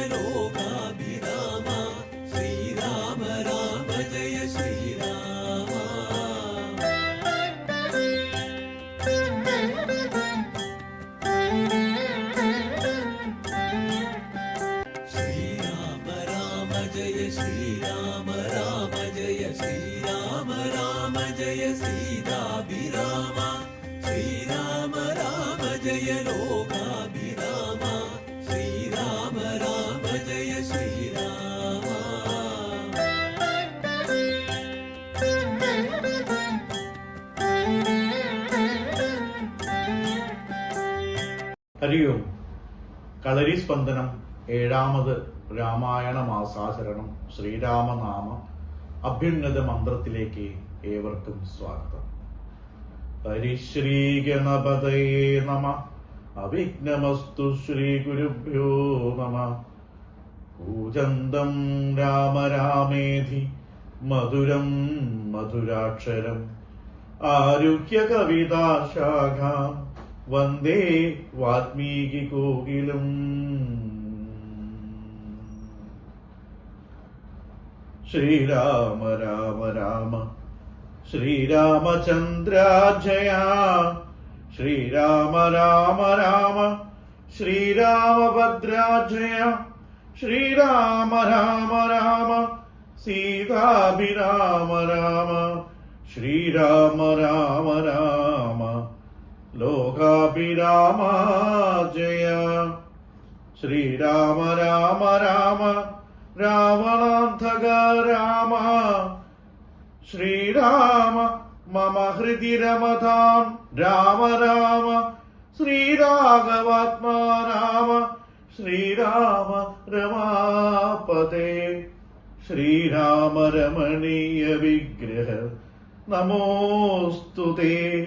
ജയ ലോകാഭിരാമ ശ്രീരാമ രാമ ജയ ശ്രീരാമ ശ്രീരാമ രാമ ജയ ശ്രീരാമ രാമ ജയ ശ്രീരാമ രാമ ജയ സീതാഭിരാമ ശ്രീരാമ രാമ ജയ ലോകാഭിരാമ ഹരി കളരി സ്പന്ദനം ഏഴാമത് രാമായണ മാസാചരണം ശ്രീരാമനാമ അഭ്യുന്നത മന്ത്രത്തിലേക്ക് ഏവർക്കും സ്വാഗതം. ഹരിശ്രീ ഗണപതയേ നമ. അവിഘ്നമസ്തു ശ്രീ ഗുരുഭ്യോ നമ. പൂജന്തം രാമ രാമേധി മധുരം മധുരാക്ഷരം. ആരുഹ്യ കവിതാശാഖാം വന്ദേ വാൽമീകി കോകിലം. ശ്രീരാമ രാമ രാമ ശ്രീരാമചന്ദ്രാജയ ശ്രീരാമ രാമ രാമ ശ്രീരാമഭദ്രാജയ ശ്രീരാമ രാമ രാമ സീതാഭിരാമ രാമ ശ്രീരാമ രാമ രാമ. ലോകാഭിരാമ ജയ ശ്രീരാമ രാമ രാമ രാവണാന്ധക രാമ. ശ്രീരാമ മമ ഹൃദി രമതാം രാമ രാമ. ശ്രീരാഘവാത്മാ രാമ. ശ്രീരാമ രമാപതേ. ശ്രീരാമ രമണീയ വിഗ്രഹ. നമോസ്തുതേ.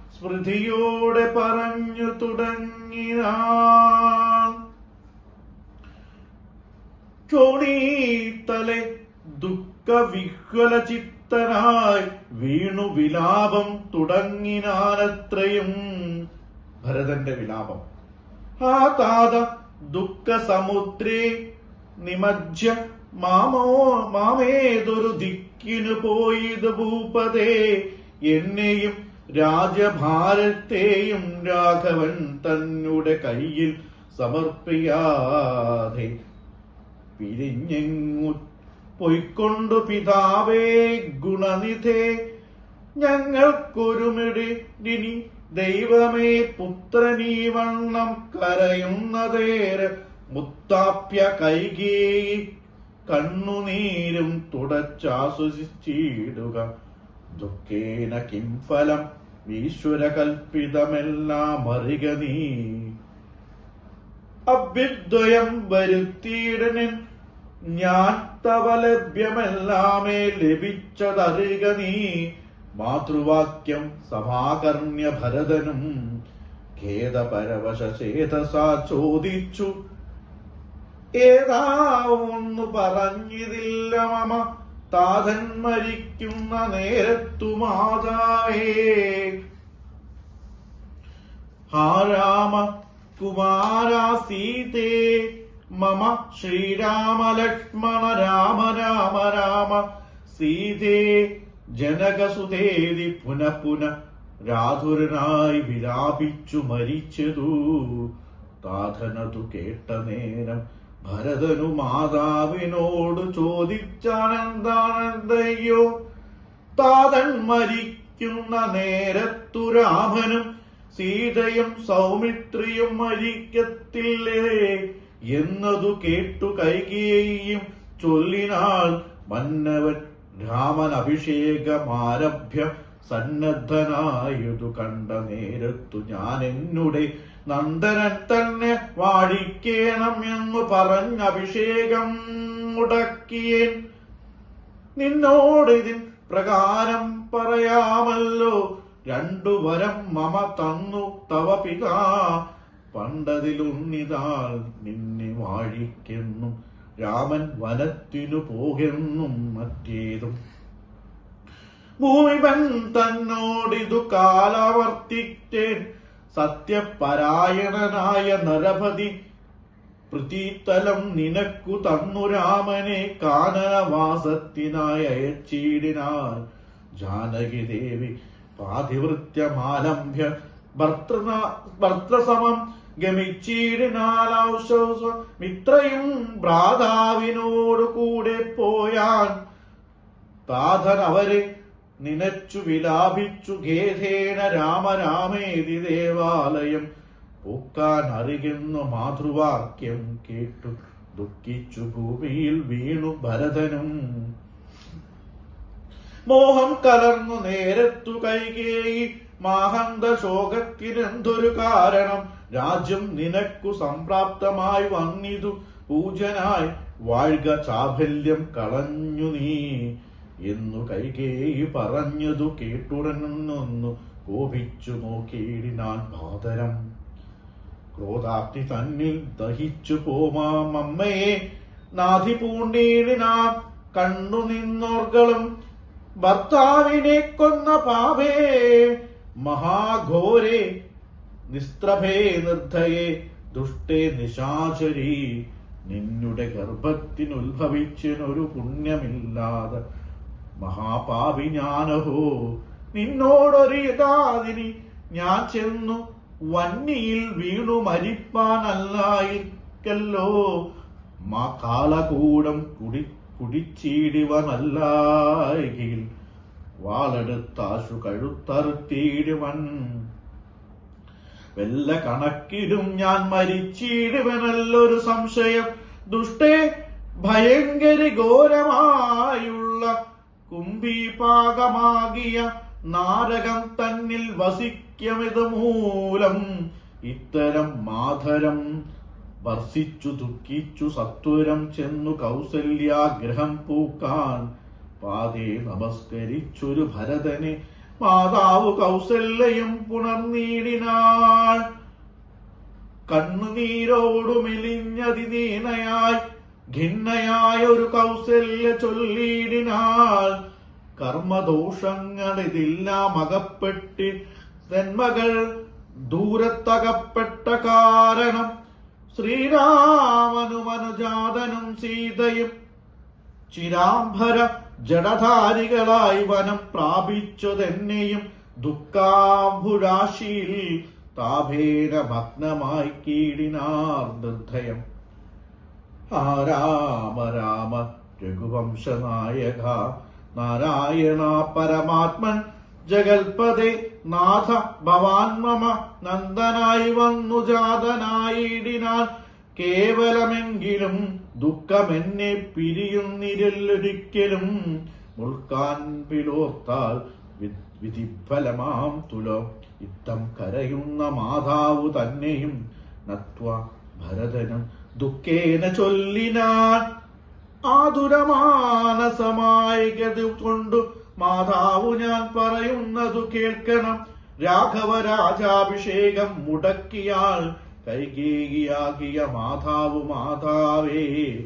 സ്മൃതിയോടെ പറഞ്ഞു ചോണീത്തലെ ദുഃഖവിഹ്വല ചിത്തനായി വീണു വിലാപം തുടങ്ങിനാനത്രയും ഭരതന്റെ വിലാപം. ആ താത ദുഃഖ സമുദ്രേ നിമജ്ജ മാമോ മാമേതൊരു ദിക്കിനു പോയത് ഭൂപതേ. എന്നെയും രാജഭാരത്തെയും രാഘവൻ തന്നുടെ കയ്യിൽ സമർപ്പിയാതെ പിരിഞ്ഞെങ്ങു പൊയ്ക്കൊണ്ടു പിതാവേ ഗുണനിധേ ഞങ്ങൾക്കൊരുമിടിനി ദൈവമേ പുത്രനീ വണ്ണം കരയുന്നതേര് മുത്താപ്യ കൈകേ കണ്ണുനീരും തുടച്ചാസ്വസിച്ചിടുക. ദുഃഖേന കിം ഫലം ഈശ്വര കൽപ്പിതമെല്ലാം അറിക നീ. അഭ്യുദ്വയം വരുത്തിയിടനിൻ ഞാൻ തവ ലഭ്യമെല്ലാമേ ലഭിച്ചതറിക നീ. മാതൃവാക്യം സമാകർണ്യ ഭരതനും ഖേദപരവശേതസാ ചോദിച്ചു. ഏതാ ഒന്നു പറഞ്ഞിതില്ല മമ. താതൻ മരിക്കുന്ന നേരത്തു മാതാവേ. ഹാ രാമ കുമാരാ സീതേ. മമ ശ്രീരാമ ലക്ഷ്മണ രാമ രാമ രാമ സീതേ. ജനകസുതേതി പുന പുന രാധുരനായി വിലാപിച്ചു മരിച്ചതു. താതനതു കേട്ട നേരം ഭരതനു മാതാവിനോട് ചോദിച്ചാനെന്താണെന്തയ്യോ താതൻ മരിക്കുന്ന നേരത്തു രാമനും സീതയും സൗമിത്രിയും മരിക്കത്തില്ലേ? എന്നതു കേട്ടു കൈകേയും ചൊല്ലിനാൾ മന്നവൻ രാമൻ അഭിഷേകമാരഭ്യ സന്നദ്ധനായതു കണ്ട നേരത്തു ഞാൻ എന്നുടെ നന്ദനൻ തന്നെ വാഴിക്കേണം എന്ന് പറഞ്ഞ അഭിഷേകം മുടക്കിയേൻ. നിന്നോട് ഇതിൻ പ്രകാരം പറയാമല്ലോ. രണ്ടു വരം മമ തന്നു തവ പിക പണ്ടതിലുണ്ണിതാൽ നിന്നെ വാഴിക്കെന്നും രാമൻ വനത്തിനു പോകെന്നും മറ്റേതും. ഭൂമിപൻ തന്നോടിതു കാലാവർത്തിറ്റേൻ സത്യപരായണനായ നരപതി പൃഥ്വിത്തലം നിനക്കു തന്നു രാമനെ കാനനവാസത്തിനായി ചീടിനാൽ ജാനകി ദേവി പാതിവൃത്യമാലംഭ്യ ഭർത്തസമം ഭർത്തൃസമം ഗമിച്ചീടിനാലൗശൗസ മിത്രയും ഭ്രാതാവിനോടു കൂടെ പോയാൻ. താതൻ അവരെ നിനച്ചു വിലാപിച്ചു ഖേദേന രാമരാമേതി ദേവാലയം. പൂക്കാൻ അറിയുന്ന മാതൃവാക്യം കേട്ടു. ദുഃഖിച്ചു ഭൂമിയിൽ വീണു ഭരതനും. മോഹം കലർന്നു നേരത്തു കൈകേയി. മാഹന്ത ശോകത്തിനെന്തൊരു കാരണം? രാജ്യം നിനക്കു സംപ്രാപ്തമായി വന്നിതു. പൂജനായി. വാഴ്ക ചാഫല്യം കളഞ്ഞു നീ. എന്നു കൈകേയി പറഞ്ഞതു കേട്ടുടനൊന്നു കോപിച്ചു നോക്കിയിടിനാൻ ഭാതരം ക്രോധാഗ്നി തന്നിൽ ദഹിച്ചു പോമാം അമ്മയെ നാഥി പൂണ്ടീടിനാം കണ്ണു നിന്നോർകളും ഭർത്താവിനെ കൊന്ന പാപേ. മഹാഘോരെ നിസ്ത്രഭേ നിർദ്ധയെ ദുഷ്ടേ നിശാചരി. നിന്നുടെ ഗർഭത്തിനുത്ഭവിച്ചനൊരു പുണ്യമില്ലാതെ മഹാപാപി ഞാനഹോ നിന്നോടൊരിയതാതിനി. ഞാൻ ചെന്നു വന്നിയിൽ വീണു മരിപ്പാനല്ലായിക്കല്ലോ മാ കാലകൂടം കുടി കുടിച്ചീടിവനല്ലായിൽ വാളെടുത്താശു കഴുത്തറുത്തിയിടുവൻ. വല്ല കണക്കിടും ഞാൻ മരിച്ചിടുവനല്ലൊരു സംശയം. ദുഷ്ടേ ഭയങ്കര ഘോരമായുള്ള കുംഭീപാകമാകിയ നാരകം തന്നിൽ വസിക്കമിത് മൂലം ഇത്തരം മാധരം വർഷിച്ചു ദുഃഖിച്ചു സത്വരം ചെന്നു കൗസല്യാഗ്രഹം പൂക്കാൻ. പാതേ നമസ്കരിച്ചൊരു ഭരതനെ മാതാവ് കൗസല്യം പുണർന്നീടിനാൾ. കണ്ണുനീരോടു മെലിഞ്ഞതി ഖിന്നയായ ഒരു കൗസല്യ ചൊല്ലിയിടിനാൾ കർമ്മദോഷങ്ങളിതെല്ലാം അകപ്പെട്ടി തെന്മകൾ ദൂരത്തകപ്പെട്ട കാരണം ശ്രീരാമനു മനുജാതനും സീതയും ചിരാംഭര ജഡധാരികളായി വനം പ്രാപിച്ചതെന്നെയും ദുഃഖാംഭുരാശിയിൽ താഭേര ഭഗ്നമായി കീടിനാർ നിർദ്ധയം. ആ രാമ രാമ രഘുവംശനായക നാരായണ പരമാത്മൻ ജഗൽപദേ നാഥ ഭവാൻ മമ നന്ദനായി വന്നു ജാതനായിടിനാൽ കേവലമെങ്കിലും ദുഃഖമെന്നെ പിരിയുന്നിരല്ലൊരിക്കലും മുൾക്കാൻ പിലോർത്താൽ വിധിഫലമാം തുലം. ഇത്തം കരയുന്ന മാതാവ് തന്നെയും നത്വ ഭരതനും ദുഃഖേന ചൊല്ലിനാൻ ആതുരമാനസമായി ഗതി കൊണ്ടു മാതാവു ഞാൻ പറയുന്നതു കേൾക്കണം. രാഘവ രാജാഭിഷേകം മുടക്കിയാൽ കൈകേകിയാകിയ മാതാവു മാതാവേ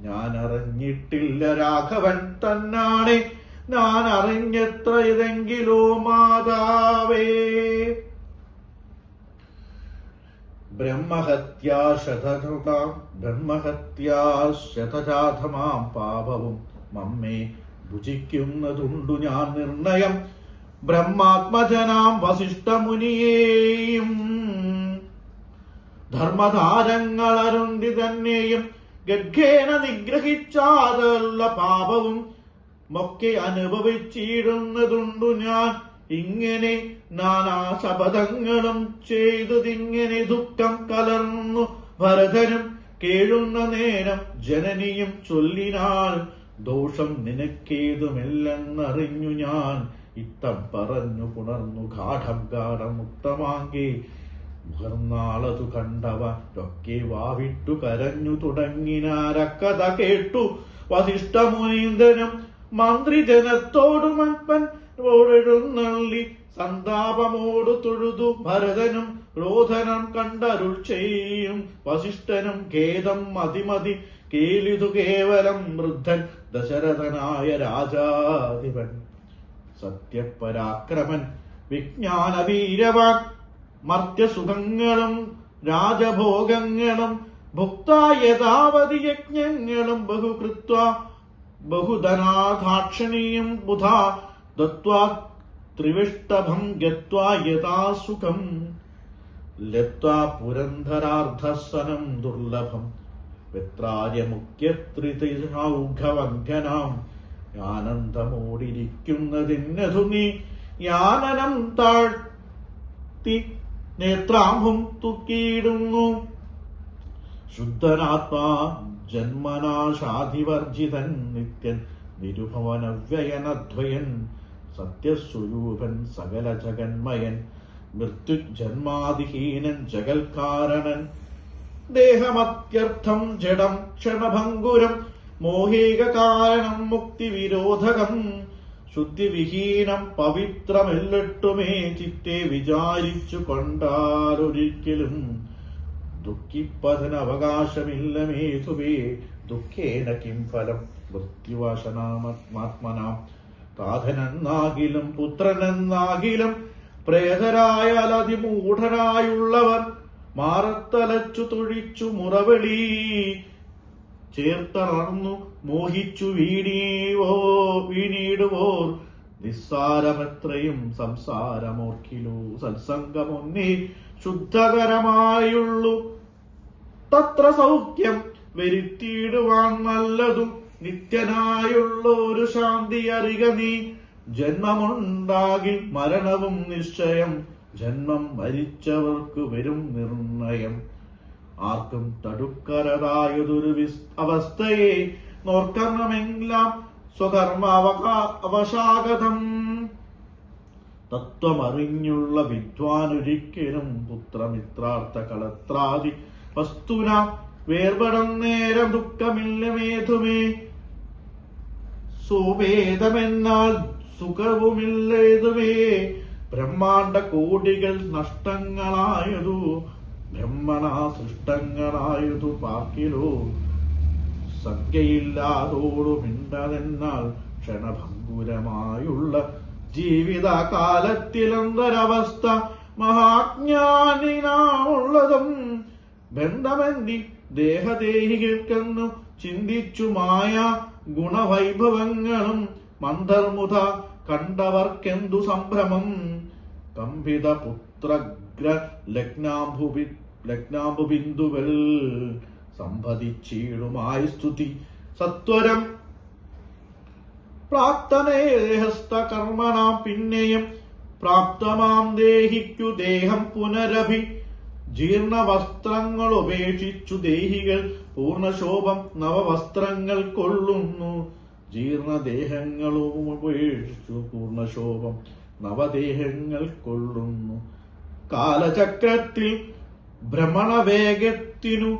ഞാൻ അറിഞ്ഞിട്ടില്ല രാഘവൻ തന്നാണ്. ഞാൻ അറിഞ്ഞത്ര ഇതെങ്കിലോ മാതാവേ. ബ്രഹ്മഹത്യാ ശതകൃതാം ബ്രഹ്മഹത്യാ ശതജാതമാം പാപവും മമ്മേ ഭുജിക്കുന്നതുണ്ടു ഞാൻ നിർണയം. ബ്രഹ്മാത്മജനാം വസിഷ്ഠമുനിയേയും ധർമ്മധാരങ്ങൾ അരുന്തി തന്നെയും ഗഡ്ഗേന നിഗ്രഹിച്ചാതുള്ള പാപവും മൊക്കെ അനുഭവിച്ചിടുന്നതുണ്ടു ഞാൻ ഇങ്ങനെ നാനാ ശപഥങ്ങളും ചെയ്തതിങ്ങനെ ദുഃഖം കലർന്നു. ഭരതനും കേഴുന്ന നേരം ജനനിയും ചൊല്ലിനാൽ ദോഷം നിനക്കേതുമില്ലെന്നറിഞ്ഞു ഞാൻ. ഇത്തം പറഞ്ഞു പുണർന്നു ഗാഠം ഗാഠം മുക്തമാങ്കി മുഹർന്നാളതു കണ്ടവരൊക്കെ വാവിട്ടു കരഞ്ഞു തുടങ്ങിനാരക്കഥ കേട്ടു. വസിഷ്ഠമുനീന്ദ്രനും മന്ത്രിജനത്തോടു മൻപൻ ഓടെഴുന്നള്ളി സന്താപമോടു തൊഴുതു ഭരതനും ക്രോധനം കണ്ടരുൾ ചെയ്യും. വസിഷ്ഠനും ഖേദം മതിമതി കേളിതു കേവലം വൃദ്ധൻ ദശരഥനായ രാജാധിപൻ. സത്യപരാക്രമൻ വിജ്ഞാനവീരവാൻ മർത്യസുഖങ്ങളും രാജഭോഗങ്ങളും ഭുക്തായതാവതി യജ്ഞങ്ങളും ബഹുകൃത്വ ബഹുധനാഥാക്ഷണിയും ബുധ ദത്വാ गत्वा ഗത്വാ യഥാസുഖം ലത്വാ പുരന്ധരാർദ്ധസനം ദുർലഭം വെത്രാര്യമുഖ്യത്രിതൗഘവന്ധനാം ആനന്ദമോടിരിക്കുന്നതിന്നതു നീ യാനനം താഴ്ത്തി നേത്രാംബും തുക്കിയിടുന്നു। ശുദ്ധനാത്മാ ജന്മനാശാധിവർജിതൻ നിത്യൻ നിരുഭവനവ്യയനദ്വയൻ സത്യസ്വരൂപൻ സകല ജഗന്മയൻ മൃത്യു മൃത്യുജന്മാതിഹീനൻ ജഗൽകാരണൻ. ദേഹമത്യർത്ഥം ജഡം ക്ഷണഭംഗുരം മോഹിക കാരണം മുക്തിവിരോധകം. ശുദ്ധിവിഹീനം പവിത്രമെല്ലിട്ടുമേ ചിത്തെ വിചാരിച്ചു കൊണ്ടാലൊരിക്കലും ദുഃഖിപ്പതിനവകാശമില്ല മേധുവേ ദുഃഖേന കിം ഫലം മൃത്യുവാശനാത്മാത്മനാം താതനെന്നാകിലും പുത്രനെന്നാകിലും പ്രേതരായാൽ അതിമൂഢരായുള്ളവർ മാറത്തലച്ചു തൊഴിച്ചു മുറവിളി ചേർത്തളർന്നു മോഹിച്ചു വീണീവോ വീണീടുവോർ. നിസ്സാരമെത്രയും സംസാരമോർക്കിലു സത്സംഗമൊന്നേ ശുദ്ധകരമായുള്ളു. തത്ര സൗഖ്യം വരുത്തിയിടുവാൻ നല്ലതും നിത്യനായുള്ള ഒരു ശാന്തി അറിക നീ. ജന്മമുണ്ടാകി മരണവും നിശ്ചയം. ജന്മം മരിച്ചവർക്ക് വരും നിർണയം. ആർക്കും തടുക്കരതായതൊരു വിസ് അവസ്ഥയെ നോർക്കണമെല്ലാം അവശാഗതം. തത്വമറിഞ്ഞുള്ള വിദ്വാനൊരിക്കലും പുത്രമിത്രാർത്ഥ കളത്രാദി വസ്തുന വേർപടം നേരം ദുഃഖമില്ല മേധുമേ. സുവേദമെന്നാൽ സുഖവുമില്ലേതുമേ ബ്രഹ്മാണ്ട കോടികൾ നഷ്ടങ്ങളായതു ബ്രഹ്മണ സൃഷ്ടങ്ങളായതു പാർക്കിലോ. സഖ്യയില്ലാതോടു മിണ്ടതെന്നാൽ ക്ഷണഭംഗുരമായുള്ള മഹാജ്ഞാനിനാ മഹാജ്ഞാനിനാമുള്ളതും ബന്ധമെന്തി ദേഹദേഹികൾക്കെന്നു ചിന്തിച്ചു മായ ഗുണവൈഭവങ്ങളും മന്ദർമുത കണ്ടവർക്കെന്തു സംഭ്രമം? കമ്പിത പുത്രഗ്ര ലഗ്നാംബുബി ലഗ്നാംബുബിന്ദുവൽ സംഭതിച്ചീടുമായി സ്തുതി. സത്വരം പ്രാപ്തനേഹസ്ഥ കർമ്മണാം പിന്നെയും പ്രാപ്തമാം ദേഹിക്കു ദേഹം പുനരഭി ജീർണ വസ്ത്രങ്ങൾ ഉപേക്ഷിച്ചു ദേഹികൾ പൂർണശോഭം നവവസ്ത്രങ്ങൾ കൊള്ളുന്നു. ജീർണദേഹങ്ങളും ഉപേക്ഷിച്ചു പൂർണശോഭം നവദേഹങ്ങൾ കൊള്ളുന്നു. കാലചക്രത്തിൽ ഭ്രമണവേഗത്തിനു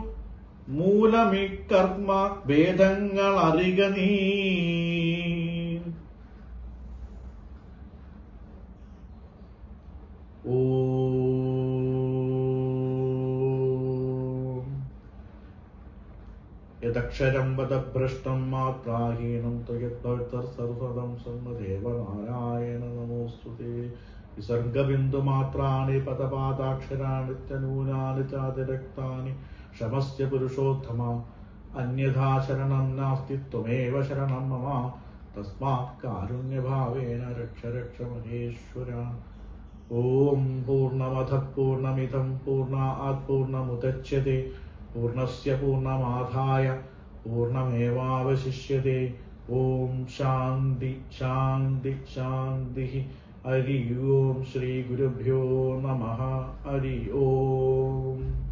മൂലമി കർമ്മ വേദങ്ങൾ അറിക നീ. ഓം യദക്ഷരം വദഭ്രഷ്ടം മാത്രാഹീനം ത്വയദ്ഭക്തർ സർവദം സമ്മദേവനാരായണ നമോസ്തുതേ വിസർഗബിന്ദുമാത്രാണി പദപാദാക്ഷരാണി ചനൂനാനി ചാതിരക്താനി ക്ഷമസ്യ പുരുഷോത്തമ അന്യഥാ ശരണം നാസ്തി ത്വമേവ ശരണം മമ തസ്മാത് കാരുണ്യഭാവേന രക്ഷ രക്ഷ മഹേശ്വര ഓം പൂർണമധ പൂർണമിതം പൂർണാത് പൂർണമുദച്യത്തെ പൂർണസ്യ പൂർണമാധായ പൂർണമേവാവശിഷ്യത്തെ ഓം ശാന്തി ശാന്തി ശാന്തി. ഹരി ഓം ശ്രീ ഗുരുഭ്യോ നമ. ഹരി ഓം.